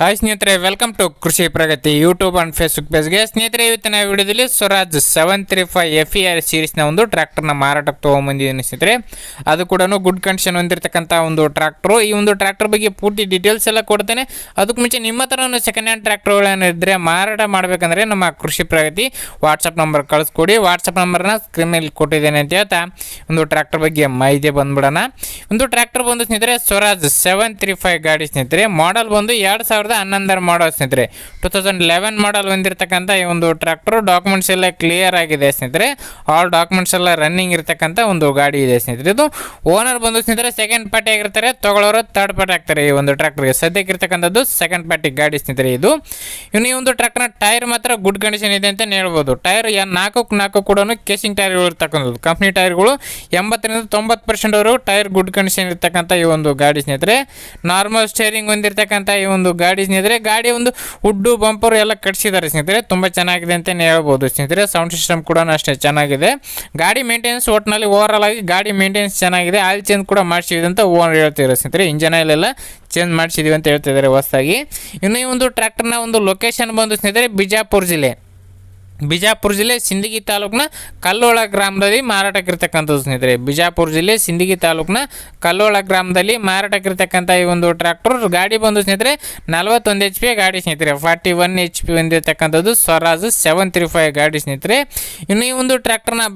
Hi ಸ್ನೇಹಿತರೆ welcome to Krishi Pragati YouTube and Facebook ಪೇಜ್ಗೆ ಸ್ನೇಹಿತರೆ, ಇವತ್ತಿನ ವಿಡಿಯೋದಲ್ಲಿ Swaraj seven three five F E R ಸೀರೀಸ್ನ ಒಂದು ಟ್ರ್ಯಾಕ್ಟರ್ನ ಮಾರಾಟಕ್ಕೆ ತೊಗೊಂಬಂದಿದ್ದೀನಿ ಸ್ನೇಹಿತರೆ. ಅದು ಕೂಡ ಗುಡ್ ಕಂಡೀಷನ್ ಹೊಂದಿರತಕ್ಕಂಥ ಒಂದು ಟ್ರ್ಯಾಕ್ಟ್ರು ಈ ಒಂದು ಟ್ರ್ಯಾಕ್ಟರ್ ಬಗ್ಗೆ ಪೂರ್ತಿ ಡೀಟೇಲ್ಸ್ ಎಲ್ಲ ಕೊಡ್ತೇನೆ. ಅದಕ್ಕೆ ಮುಂಚೆ ನಿಮ್ಮ ಹತ್ರ ಸೆಕೆಂಡ್ ಹ್ಯಾಂಡ್ ಟ್ರ್ಯಾಕ್ಟರ್ಗಳೇನು ಮಾರಾಟ ಮಾಡಬೇಕಂದ್ರೆ ನಮ್ಮ ಕೃಷಿ ಪ್ರಗತಿ ವಾಟ್ಸಪ್ ನಂಬರ್ ಕಳಿಸ್ಕೊಡಿ. ವಾಟ್ಸಪ್ ನಂಬರ್ನ ಸ್ಕ್ರೀನ್ ಮೇಲೆ ಕೊಟ್ಟಿದ್ದೇನೆ ಅಂತ ಹೇಳ್ತಾ ಒಂದು ಟ್ರ್ಯಾಕ್ಟರ್ ಬಗ್ಗೆ ಮಾಹಿತಿ ಬಂದ್ಬಿಡೋಣ. ಒಂದು ಟ್ರ್ಯಾಕ್ಟರ್ ಬಂದು ಸ್ನೇಹಿತರೆ, ಸ್ವರಾಜ್ ಸೆವೆನ್ ತ್ರೀ ಫೈವ್ ಗಾಡಿ ಸ್ನೇಹಿತರೆ. ಮಾಡಲ್ ಬಂದು ಎರಡು ಹನ್ನೊಂದರ ಮಾಡಲ್ ಸ್ನೇಹಿತರೆ. ಟೂ ತೌಸಂಡ್ ಲೆವೆನ್ ಮಾಡಲ್ ಹೊಂದಿರತಕ್ಕಂಥ ಈ ಒಂದು ಟ್ರ್ಯಾಕ್ಟರ್ ಡಾಕ್ಯುಮೆಂಟ್ಸ್ ಎಲ್ಲ ಕ್ಲಿಯರ್ ಆಗಿದೆ ಸ್ನೇಹಿತರೆ. ಆಲ್ ಡಾಕ್ಯುಮೆಂಟ್ಸ್ ಎಲ್ಲ ರನ್ನಿಂಗ್ ಇರತಕ್ಕಂಥ ಒಂದು ಗಾಡಿ ಇದೆ ಸ್ನೇಹಿತರೆ. ಇದು ಓನರ್ ಬಂದು ಸ್ನೇಹಿತರೆ ಸೆಕೆಂಡ್ ಪಾರ್ಟಿ ಆಗಿರ್ತಾರೆ, ತಗೊಳ್ಳೋರು ಥರ್ಡ್ ಪಾರ್ಟಿ ಆಗ್ತಾರೆ ಈ ಒಂದು ಟ್ರ್ಯಾಕ್ಟರ್ಗೆ. ಸದ್ಯಕ್ಕೆ ಇರ್ತಕ್ಕಂಥದ್ದು ಸೆಕೆಂಡ್ ಪಾರ್ಟಿ ಗಾಡಿ ಸ್ನೇಹಿತರೆ ಇದು. ಇನ್ನು ಈ ಒಂದು ಟ್ರ್ಯಾಕ್ಟರ್ನ ಟೈರ್ ಮಾತ್ರ ಗುಡ್ ಕಂಡೀಷನ್ ಇದೆ ಅಂತ ಹೇಳ್ಬೋದು. ಟೈರ್ ನಾಲ್ಕು ನಾಲ್ಕು ಕೂಡ ಕೇಸಿಂಗ್ ಟೈರ್ಗಳು ಇರ್ತಕ್ಕಂಥದ್ದು. ಕಂಪ್ನಿ ಟೈರ್ಗಳು ಎಂಬತ್ತರಿಂದ ತೊಂಬತ್ತು ಪರ್ಸೆಂಟ್ವರೆಗೂ ಟೈರ್ ಗುಡ್ ಕಂಡೀಷನ್ ಇರ್ತಕ್ಕಂಥ ಈ ಒಂದು ಗಾಡಿ ಸ್ನೇಹಿತರೆ. ನಾರ್ಮಲ್ ಸ್ಟೇರಿಂಗ್ ಹೊಂದಿರತಕ್ಕಂಥ ಈ ಒಂದು ಗಾಡಿ ಸ್ನೇಹಿತರೆ, ಗಾಡಿ ಒಂದು ಉಡ್ಡು, ಬಂಪರ್ ಎಲ್ಲ ಕಟ್ಸಿದ್ದಾರೆ ಸ್ನೇಹಿತರೆ. ತುಂಬ ಚೆನ್ನಾಗಿದೆ ಅಂತಲೇ ಹೇಳ್ಬೋದು ಸ್ನೇಹಿತರೆ. ಸೌಂಡ್ ಸಿಸ್ಟಮ್ ಕೂಡ ಅಷ್ಟೇ ಚೆನ್ನಾಗಿದೆ. ಗಾಡಿ ಮೇಂಟೆನೆನ್ಸ್ ಒಟ್ಟಿನಲ್ಲಿ ಓವರಾಲ್ ಆಗಿ ಗಾಡಿ ಮೇಂಟೆನೆನ್ಸ್ ಚೆನ್ನಾಗಿದೆ. ಆಯಿಲ್ ಚೇಂಜ್ ಕೂಡ ಮಾಡಿಸಿದೆ ಅಂತ ಓನರ್ ಹೇಳ್ತಿದ್ದಾರೆ ಸ್ನೇಹಿತರೆ. ಇಂಜನ್ ಎಲ್ಲ ಚೇಂಜ್ ಮಾಡಿಸಿದೀವಿ ಅಂತ ಹೇಳ್ತಿದ್ದಾರೆ ಹೊಸದಾಗಿ. ಇನ್ನು ಈ ಒಂದು ಟ್ರ್ಯಾಕ್ಟರ್ನ ಒಂದು ಲೊಕೇಶನ್ ಬಂದು ಸ್ನೇಹಿತರೆ, ಬಿಜಾಪುರ ಜಿಲ್ಲೆ. ಬಿಜಾಪುರ ಜಿಲ್ಲೆ ಸಿಂದಗಿ ತಾಲೂಕಿನ ಕಲ್ಲೋಳ ಗ್ರಾಮದಲ್ಲಿ ಮಾರಾಟಕ್ಕಿರ್ತಕ್ಕಂಥದ್ದು ಸ್ನೇಹಿತರೆ. ಬಿಜಾಪುರ ಜಿಲ್ಲೆ ಸಿಂದಗಿ ತಾಲೂಕಿನ ಕಲ್ಲೋಳ ಗ್ರಾಮದಲ್ಲಿ ಮಾರಾಟಕ್ಕಿರ್ತಕ್ಕಂಥ ಈ ಒಂದು ಟ್ರ್ಯಾಕ್ಟರ್ ಗಾಡಿ ಬಂದು ಸ್ನೇಹಿತರೆ, ನಲವತ್ತೊಂದು ಎಚ್ ಪಿ ಗಾಡಿ ಸ್ನೇಹಿತರೆ. ಫಾರ್ಟಿ ಒನ್ ಎಚ್ ಪಿ ಹೊಂದಿರತಕ್ಕಂಥದ್ದು ಸ್ವರಾಜ್ ಸೆವೆನ್ ತ್ರೀ ಫೈವ್ ಗಾಡಿ ಸ್ನೇಹಿತರೆ. ಇನ್ನು ಈ ಒಂದು ಟ್ರ್ಯಾಕ್ಟರ್ನ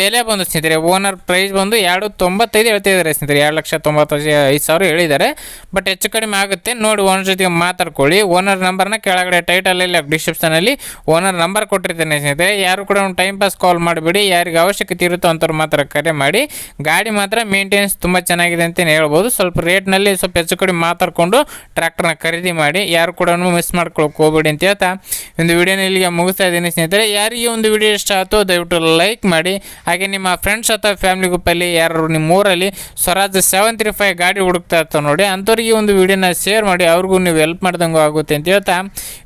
ಬೆಲೆ ಬಂದು ಸ್ನೇಹಿತರೆ, ಓನರ್ ಪ್ರೈಸ್ ಬಂದು ಎರಡು ತೊಂಬತ್ತೈದು ಹೇಳ್ತಿದ್ದಾರೆ ಸ್ನೇಹಿತರೆ. ಎರಡು ಲಕ್ಷ ತೊಂಬತ್ತೈದು ಐದು ಸಾವಿರ ಹೇಳಿದ್ದಾರೆ. ಬಟ್ ಹೆಚ್ಚು ಕಡಿಮೆ ಆಗುತ್ತೆ. ನೋಡಿ ಓನರ್ ಜೊತೆಗೆ ಮಾತಾಡ್ಕೊಳ್ಳಿ. ಓನರ್ ನಂಬರ್ನ ಕೆಳಗಡೆ ಟೈಟಲಲ್ಲಿ ಡಿಸ್ಕ್ರಿಪ್ಷನಲ್ಲಿ ಓನರ್ ನಂಬರ್ ಕೊಟ್ಟಿರ್ತೀನಿ ಸ್ನೇಹಿತರೆ, ಯಾರು ಕೂಡ ಒಂದು ಟೈಮ್ ಪಾಸ್ ಕಾಲ್ ಮಾಡಿಬಿಡಿ, ಯಾರಿಗೆ ಅವಶ್ಯಕತೆ ಇರುತ್ತೋ ಅಂತವ್ರು ಮಾತ್ರ ಕರೆ ಮಾಡಿ. ಗಾಡಿ ಮಾತ್ರ ಮೇಂಟೆನೆನ್ಸ್ ತುಂಬ ಚೆನ್ನಾಗಿದೆ ಅಂತಲೇ ಹೇಳ್ಬೋದು. ಸ್ವಲ್ಪ ರೇಟ್ನಲ್ಲಿ ಸ್ವಲ್ಪ ಹೆಚ್ಚು ಕಡಿಮೆ ಮಾತಾಡಿಕೊಂಡು ಟ್ರ್ಯಾಕ್ಟರ್ನ ಖರೀದಿ ಮಾಡಿ, ಯಾರು ಕೂಡ ಮಿಸ್ ಮಾಡ್ಕೊಳಕ್ಕೆ ಹೋಗ್ಬೇಡಿ ಅಂತ ಹೇಳ್ತಾ ಒಂದು ವಿಡಿಯೋನ ಇಲ್ಲಿಗೆ ಮುಗಿಸ್ತಾ ಇದ್ದೀನಿ ಸ್ನೇಹಿತರೆ. ಯಾರಿಗೆ ಒಂದು ವಿಡಿಯೋ ಇಷ್ಟ ಆಯಿತು ದಯವಿಟ್ಟು ಲೈಕ್ ಮಾಡಿ. ಹಾಗೆ ನಿಮ್ಮ ಫ್ರೆಂಡ್ಸ್ ಅಥವಾ ಫ್ಯಾಮಿಲಿ ಗ್ರೂಪಲ್ಲಿ ಯಾರು ನಿಮ್ಮ ಊರಲ್ಲಿ ಸ್ವರಾಜ್ ಸೆವೆನ್ ತ್ರೀ ಫೈವ್ ಗಾಡಿ ಹುಡುಕ್ತಾ ಇರ್ತಾವೆ ನೋಡಿ, ಅಂಥವ್ರಿಗೆ ಒಂದು ವಿಡಿಯೋನ ಶೇರ್ ಮಾಡಿ, ಅವ್ರಿಗೂ ನೀವು ಹೆಲ್ಪ್ ಮಾಡ್ದಂಗೂ ಆಗುತ್ತೆ ಅಂತ ಹೇಳ್ತಾ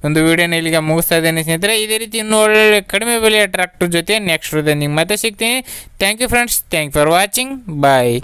ಒಂದು ವಿಡಿಯೋನ ಇಲ್ಲಿಗೆ ಮುಗಿಸ್ತಾ ಇದ್ದೇನೆ ಸ್ನೇಹಿತರೆ. ಇದೇ ರೀತಿ ಇನ್ನೂ ಒಳ್ಳೆ ಕಡಿಮೆ ಬೆಲೆಯ ಟ್ರ್ಯಾಕ್ಟರ್ ಜೊತೆ ನೆಕ್ಸ್ಟ್ ನಿಮ್ಗೆ ಮತ್ತೆ ಸಿಗ್ತೀನಿ. Thank you friends thank for watching bye